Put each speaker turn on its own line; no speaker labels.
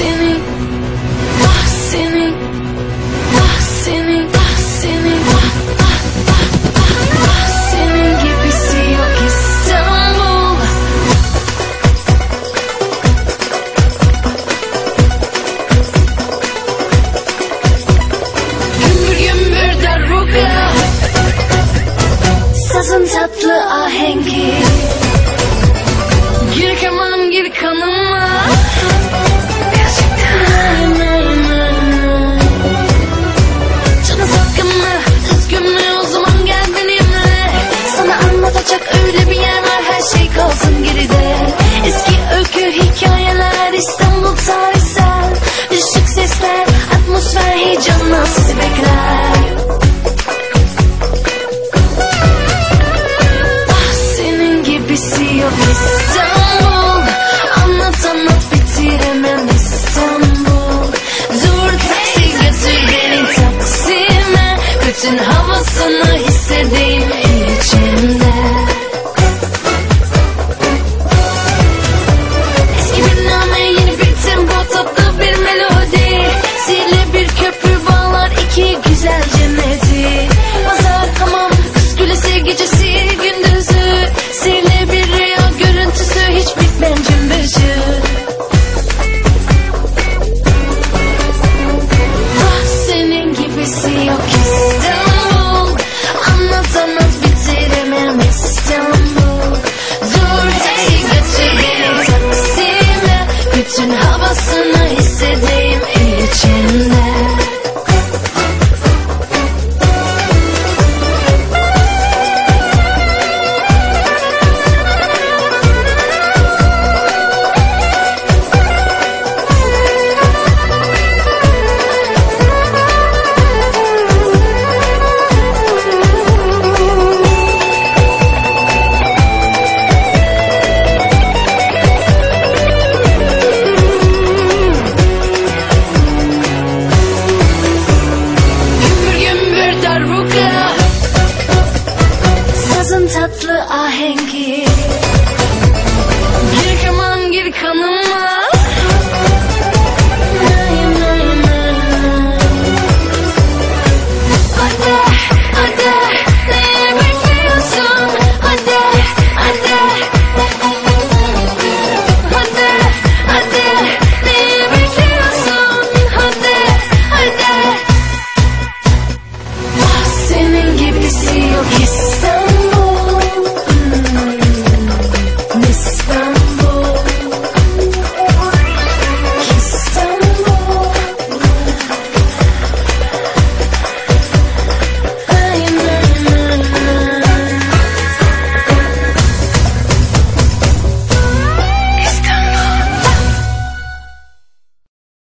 seni Ah seni Ah seni Ah seni Ah ah ah, ah Sazın tatlı ahengi. esiyor İstanbul Anlatamam bitiremem İstanbul. Dur taksi götür beni Taksim'e. Bütün havasını hissedeyim. için havasını वसल आएँगे।